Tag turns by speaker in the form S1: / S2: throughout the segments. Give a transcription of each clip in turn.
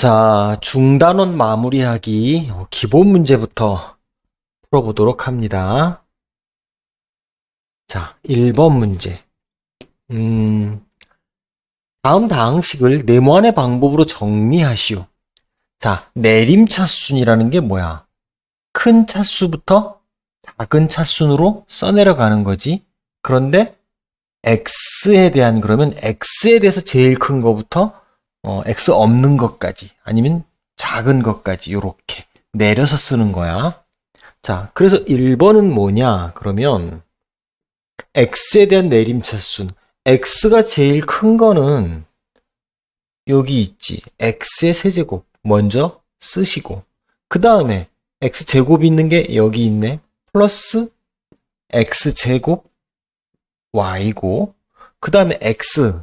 S1: 자, 중단원 마무리하기 어, 기본 문제부터 풀어보도록 합니다. 자, 1번 문제. 음, 다음 다항식을 네모안의 방법으로 정리하시오. 자, 내림차순이라는 게 뭐야? 큰 차수부터 작은 차순으로 써내려가는 거지. 그런데 x에 대한 그러면 x에 대해서 제일 큰 거부터 어, x 없는 것까지 아니면 작은 것까지 요렇게 내려서 쓰는 거야. 자, 그래서 1번은 뭐냐? 그러면 x에 대한 내림차순. x가 제일 큰 거는 여기 있지. x의 세제곱 먼저 쓰시고 그 다음에 x제곱이 있는 게 여기 있네. 플러스 x제곱 y고 그 다음에 x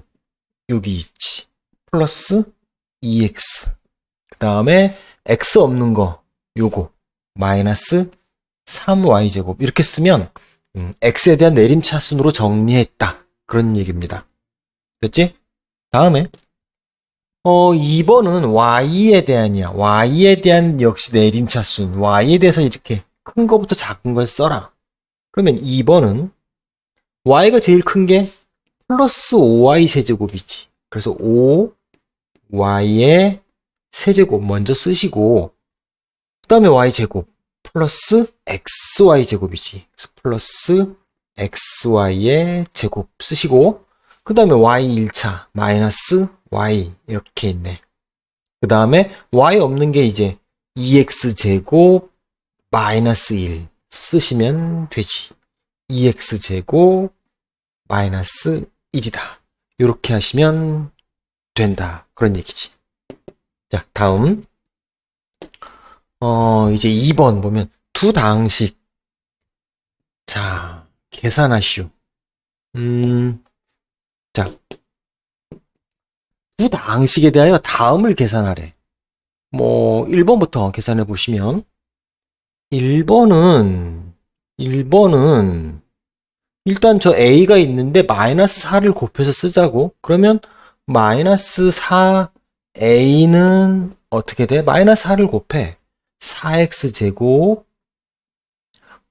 S1: 여기 있지. 플러스 2x 그 다음에 x 없는 거 요거 마이너스 3y제곱 이렇게 쓰면 음, x에 대한 내림차순으로 정리했다. 그런 얘기입니다. 됐지? 다음에 어 2번은 y에 대한이야. y에 대한 역시 내림차순. y에 대해서 이렇게 큰 거부터 작은 걸 써라. 그러면 2번은 y가 제일 큰 게 플러스 5y 세제곱이지. 그래서 5y의 세제곱 먼저 쓰시고 그 다음에 y제곱 플러스 xy 제곱이지. 그래서 플러스 xy의 제곱 쓰시고 그 다음에 y 1차 마이너스 y 이렇게 있네. 그 다음에 y 없는 게 이제 2x 제곱 마이너스 1 쓰시면 되지. 2x 제곱 마이너스 1이다. 이렇게 하시면 된다. 그런 얘기지. 자, 다음. 어, 이제 2번 보면 두 다항식. 자, 계산하시오. 음, 자, 두 다항식에 대하여 다음을 계산하래. 뭐, 1번부터 계산해 보시면, 1번은, 1번은, 일단 저 A가 있는데 마이너스 4를 곱해서 쓰자고. 그러면 마이너스 4A는 어떻게 돼? 마이너스 4를 곱해. 4X 제곱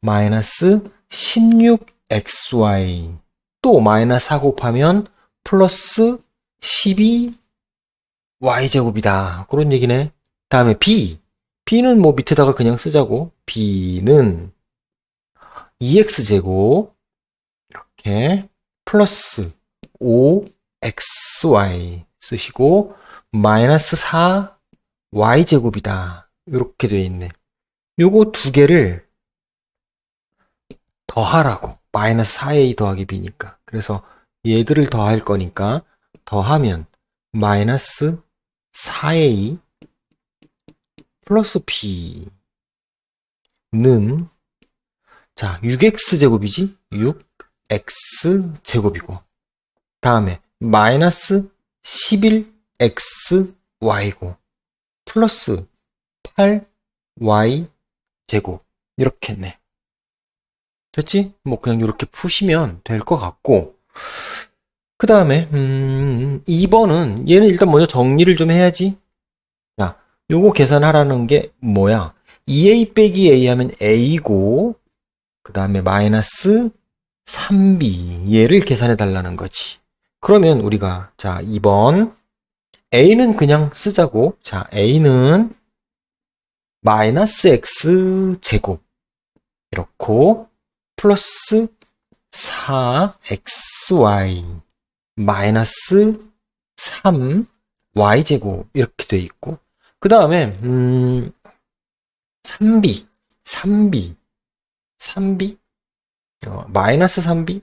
S1: 마이너스 16XY 또 마이너스 4 곱하면 플러스 12Y제곱이다. 그런 얘기네. 다음에 B. B는 뭐 밑에다가 그냥 쓰자고. B는 2X제곱 이렇게 플러스 5xy 쓰시고 마이너스 4y제곱이다. 이렇게 되어 있네. 요거 두 개를 더하라고. 마이너스 4a 더하기 b니까. 그래서 얘들을 더할 거니까 더하면 마이너스 4a 플러스 b는 자 6x제곱이지? 6x제곱이고 다음에 마이너스 11xy고 플러스 8y 제곱 이렇게 했네. 됐지? 뭐 그냥 이렇게 푸시면 될 것 같고 그 다음에 음, 2번은 얘는 일단 먼저 정리를 좀 해야지. 자, 요거 계산하라는 게 뭐야? 2a 빼기 a 하면 a고 그 다음에 마이너스 3b 얘를 계산해 달라는 거지. 그러면 우리가 자 2번 a는 그냥 쓰자고. 자 a는 마이너스 x 제곱. 이렇고 플러스 4xy 마이너스 3y 제곱. 이렇게 돼 있고. 그 다음에 음 3b 3b 3b 어, 마이너스 3b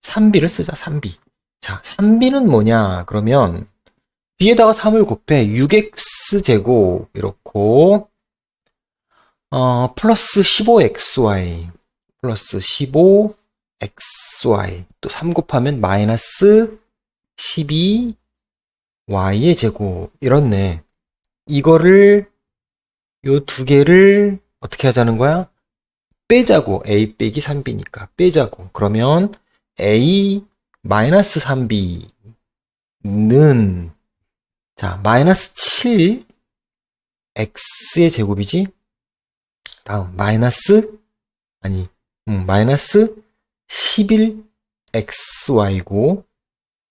S1: 3b를 쓰자 3b 자 3b는 뭐냐? 그러면 뒤에다가 3을 곱해 6x 제곱 이렇고 어 플러스 15xy 플러스 15xy 또 3 곱하면 마이너스 12y의 제곱. 이렇네. 이거를 요 두 개를 어떻게 하자는 거야? 빼자고. A 빼기 3b니까. 빼자고. 그러면 a 마이너스 3b는 자 마이너스 7 x의 제곱이지. 다음 마이너스 아니 음, 마이너스 11xy고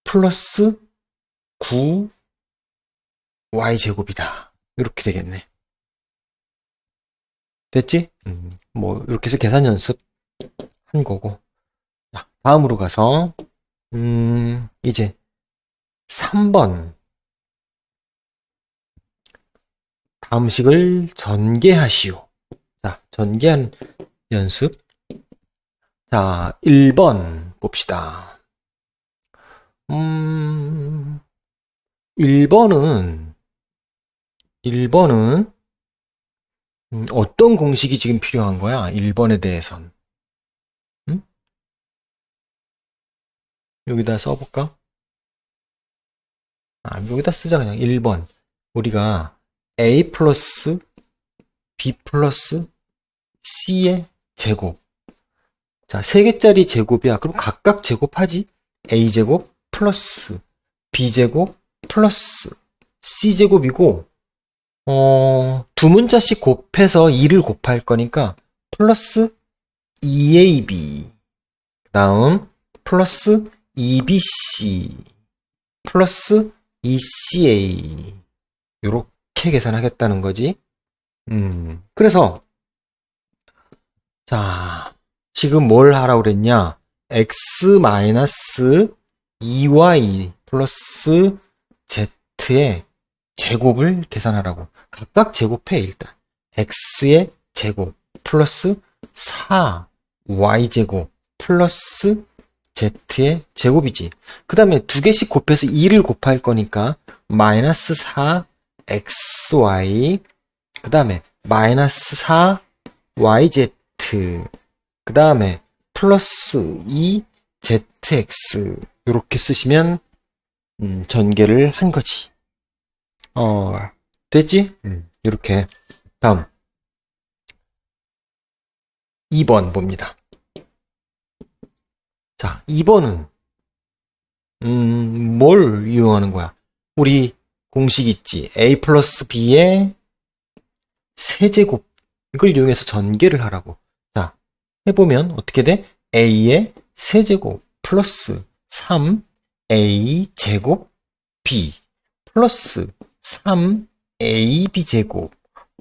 S1: 플러스 9y 제곱이다. 이렇게 되겠네. 됐지? 음, 뭐 이렇게 해서 계산 연습 한 거고. 자, 다음으로 가서 음, 이제 3번 다음 식을 전개하시오. 자, 전개한 연습. 자, 1번 봅시다. 음, 1번은, 1번은, 음, 어떤 공식이 지금 필요한 거야? 1번에 대해선. 여기다 써볼까? 아, 여기다 쓰자, 그냥 1번. 우리가 a 플러스 b 플러스 c의 제곱. 자, 세 개짜리 제곱이야. 그럼 각각 제곱하지? a 제곱 플러스 b 제곱 플러스 c 제곱이고, 어, 두 문자씩 곱해서 2를 곱할 거니까 플러스 2ab. 그 다음 플러스 2bc 플러스 2ca. 요렇게 계산하겠다는 거지. 음, 그래서, 자, 지금 뭘 하라고 그랬냐? x 마이너스 2y 플러스 z의 제곱을 계산하라고. 각각 제곱해, 일단. x의 제곱 플러스 4y 제곱 플러스 z의 제곱이지. 그 다음에 두 개씩 곱해서 2를 곱할 거니까 마이너스 4 xy 그 다음에 마이너스 4 yz 그 다음에 플러스 2 zx 이렇게 쓰시면 음, 전개를 한 거지. 어, 됐지? 음, 이렇게 다음 2번 봅니다. 자, 2번은 음, 뭘 이용하는 거야? 우리 공식 있지. a 플러스 b의 세제곱 이걸 이용해서 전개를 하라고. 자, 해보면 어떻게 돼? a의 세제곱 플러스 3a 제곱 b 플러스 3ab 제곱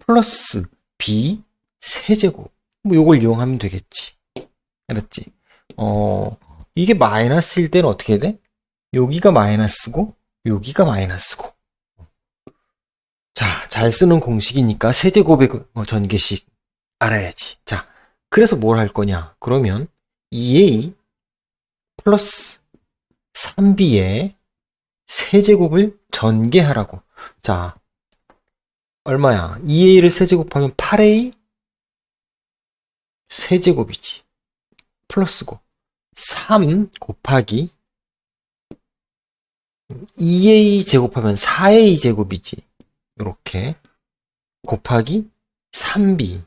S1: 플러스 b 세제곱 뭐 요걸 이용하면 되겠지. 알았지? 어, 이게 마이너스일 때는 어떻게 돼? 여기가 마이너스고 여기가 마이너스고 자, 잘 쓰는 공식이니까 세제곱의 그- 어, 전개식 알아야지. 자, 그래서 뭘 할 거냐? 그러면 2a 플러스 3b의 세제곱을 전개하라고. 자, 얼마야? 2a를 세제곱하면 8a 세제곱이지. 플러스고. 3 곱하기 2a 제곱하면 4a 제곱이지. 이렇게 곱하기 3b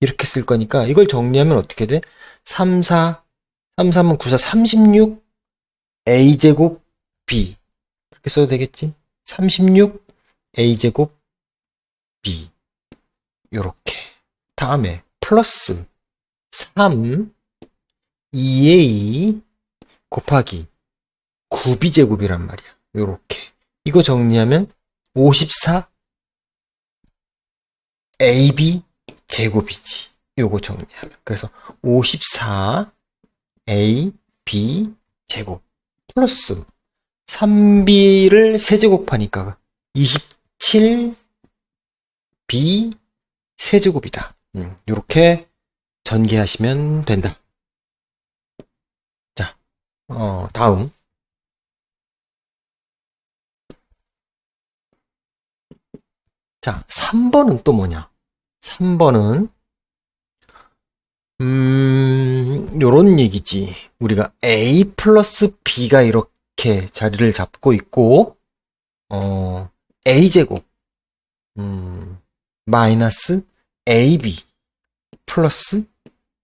S1: 이렇게 쓸 거니까 이걸 정리하면 어떻게 돼? 3, 4, 3, 3은 9, 4, 36 a 제곱 b 이렇게 써도 되겠지? 36 a 제곱 b 요렇게 다음에 플러스 3 2a 곱하기 9b 제곱이란 말이야. 요렇게 이거 정리하면 54 AB 제곱이지. 요거 정리하면. 그래서 54 AB 제곱 플러스 3B를 세제곱하니까 27 B 세제곱이다. 음, 요렇게 전개하시면 된다. 자, 어, 다음. 자, 3번은 또 뭐냐? 3번은, 음, 요런 얘기지. 우리가 A 플러스 B가 이렇게 자리를 잡고 있고, 어, A제곱, 음, 마이너스 AB 플러스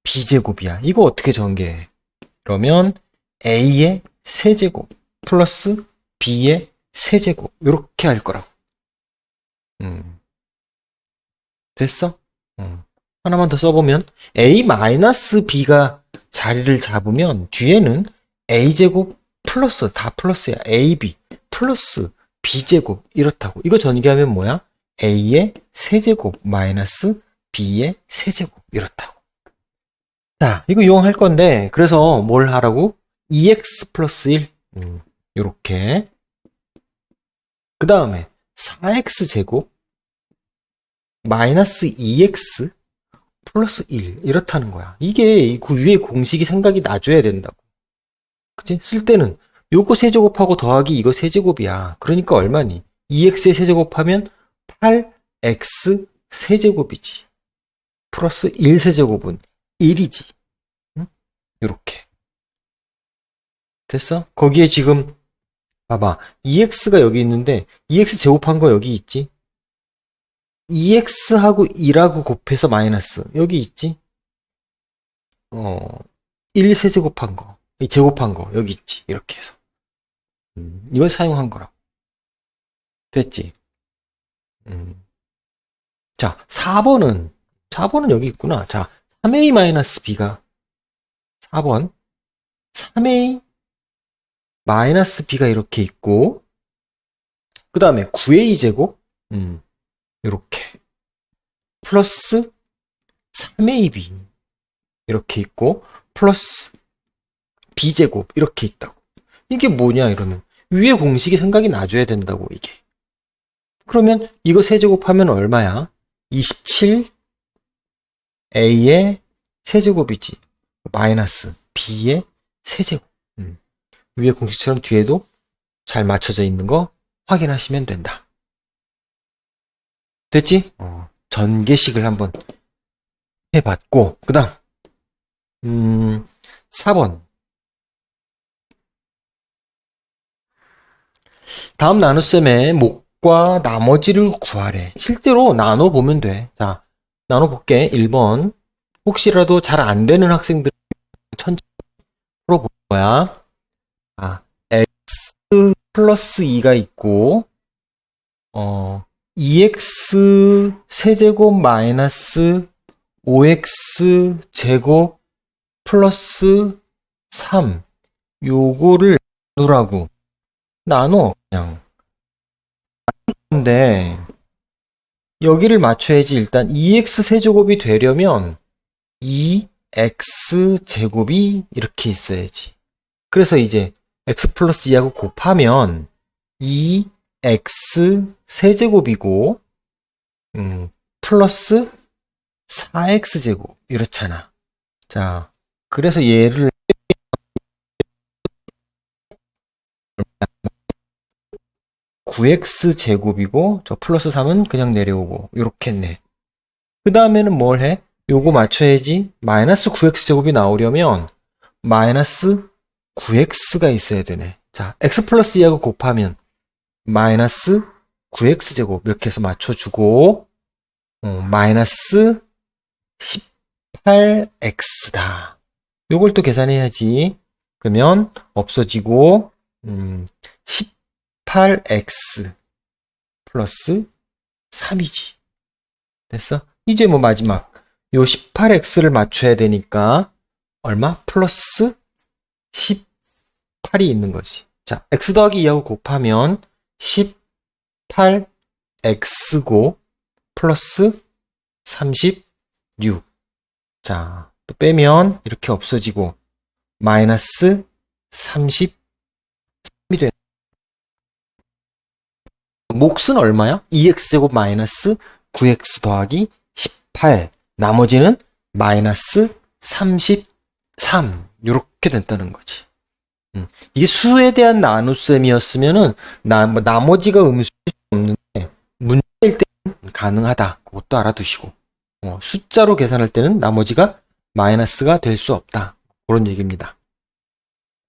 S1: B제곱이야. 이거 어떻게 전개해? 그러면 A의 세제곱 플러스 B의 세제곱. 이렇게 할 거라고. 음. 됐어? 어. 하나만 더 써보면 a-b가 자리를 잡으면 뒤에는 a제곱 플러스 다 플러스야. ab 플러스 b제곱 이렇다고. 이거 전개하면 뭐야? a의 세제곱 마이너스 b의 세제곱 이렇다고. 자, 이거 이용할 건데 그래서 뭘 하라고? 2x 플러스 1 음, 요렇게 그 다음에 4x 제곱 마이너스 2x 플러스 1 이렇다는 거야. 이게 그 위에 공식이 생각이 나줘야 된다고. 그치? 쓸 때는 요거 세제곱하고 더하기 이거 세제곱이야. 그러니까 얼마니? 2x의 세제곱하면 8x 세제곱이지. 플러스 1 세제곱은 1이지. 응? 요렇게. 됐어? 거기에 지금 봐봐. 2x가 여기 있는데 2x 제곱한 거 여기 있지? 2x하고 1하고 곱해서 마이너스 여기 있지? 어, 1 세제곱한 거, 이 제곱한 거 여기 있지? 이렇게 해서 음, 이걸 사용한 거라고. 됐지? 음. 자, 4번은 4번은 여기 있구나. 자, 3a-b가 4번 3a 마이너스 b가 이렇게 있고 그 다음에 9a 제곱? 음, 이렇게. 플러스 3ab 이렇게 있고 플러스 b제곱 이렇게 있다고. 이게 뭐냐 이러면 위에 공식이 생각이 나줘야 된다고 이게. 그러면 이거 세제곱하면 얼마야? 27 a의 세제곱이지. 마이너스 b의 세제곱. 음. 위에 공식처럼 뒤에도 잘 맞춰져 있는 거 확인하시면 된다. 됐지? 어, 전개식을 한번 해봤고, 그 다음, 음, 4번. 다음 나눗셈의 목과 나머지를 구하래. 실제로 나눠보면 돼. 자, 나눠볼게. 1번. 혹시라도 잘 안 되는 학생들 천천히 풀어볼 거야. 아, x 플러스 2가 있고, 어, 2x 세제곱 마이너스 5x 제곱 플러스 3 요거를 나누라고. 나눠 그냥. 근데 여기를 맞춰야지 일단 2x 세제곱이 되려면 2x 제곱이 이렇게 있어야지. 그래서 이제 x 플러스 2하고 곱하면 2x 세제곱이고 음, 플러스 4x 제곱 이렇잖아. 자, 그래서 얘를 9x 제곱이고 저 플러스 3은 그냥 내려오고 이렇게 했네. 그 다음에는 뭘 해? 요거 맞춰야지. 마이너스 9x 제곱이 나오려면 마이너스 9x가 있어야 되네. 자, x 플러스 2하고 곱하면 마이너스 9x 제곱 이렇게 해서 맞춰주고 어, 마이너스 18x다. 요걸 또 계산해야지. 그러면 없어지고 음, 18x 플러스 3이지. 됐어? 이제 뭐 마지막 요 18x를 맞춰야 되니까 얼마? 플러스 18이 있는 거지. 자, x 더하기 2하고 곱하면 18x고 플러스 36. 자, 또 빼면 이렇게 없어지고 마이너스 33이 돼. 몫은 얼마야? 2x제곱 마이너스 9x 더하기 18. 나머지는 마이너스 33. 이렇게 된다는 거지. 음, 이게 수에 대한 나눗셈이었으면은 나, 뭐 나머지가 음수일 수 없는데 문자일 때는 가능하다. 그것도 알아두시고 어, 숫자로 계산할 때는 나머지가 마이너스가 될 수 없다. 그런 얘기입니다.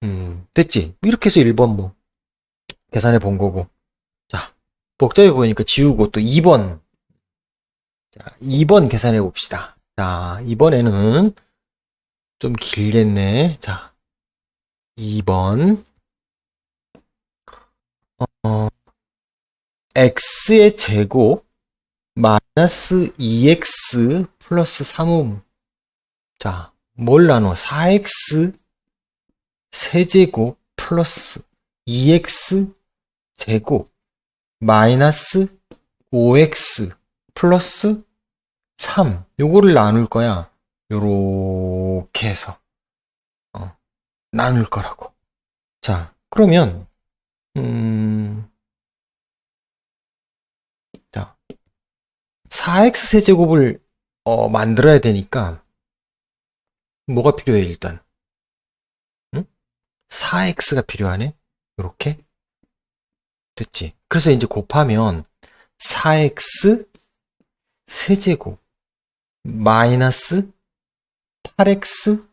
S1: 음, 됐지? 이렇게 해서 1번 뭐 계산해 본 거고 자 복잡해 보이니까 지우고 또 2번 자 2번 계산해 봅시다. 자 이번에는 좀 길겠네. 자 2번 어, x의 제곱 마이너스 2x 플러스 3음. 자, 뭘 나눠? 4x 세제곱 플러스 2x 제곱 마이너스 5x 플러스 3. 요거를 나눌 거야. 요렇게 해서. 어, 나눌 거라고. 자, 그러면, 음, 자, 4x 세제곱을, 어, 만들어야 되니까, 뭐가 필요해, 일단? 응? 4x가 필요하네? 요렇게? 됐지? 그래서 이제 곱하면, 4x 세제곱, 마이너스 8x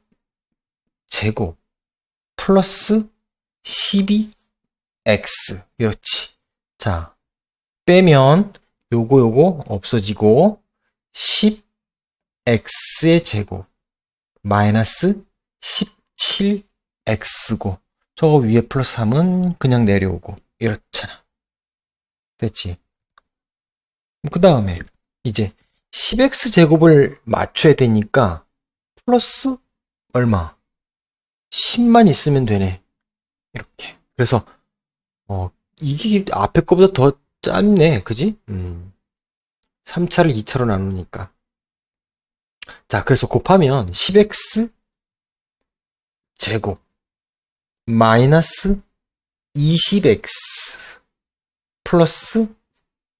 S1: 제곱, 플러스 12x. 이렇지. 자, 빼면 요거 요거 없어지고 10x의 제곱 마이너스 17x고 저거 위에 플러스 3은 그냥 내려오고 이렇잖아. 됐지? 그 다음에 이제 10x 제곱을 맞춰야 되니까 플러스 얼마? 10만 있으면 되네. 이렇게. 그래서 어 이게 앞에 거보다 더 짧네. 그지? 음. 3차를 2차로 나누니까. 자, 그래서 곱하면 10x 제곱 마이너스 20x 플러스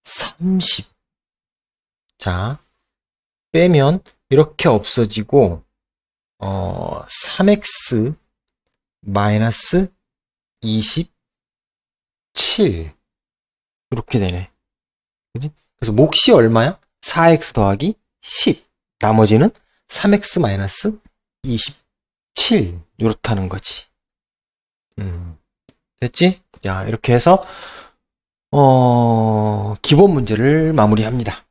S1: 30. 자, 빼면 이렇게 없어지고 어, 3x 마이너스 27 이렇게 되네. 그지? 그래서 몫이 얼마야? 4x 더하기 10. 나머지는 3x 마이너스 27 이렇다는 거지. 음, 됐지? 자, 이렇게 해서 어, 기본 문제를 마무리합니다.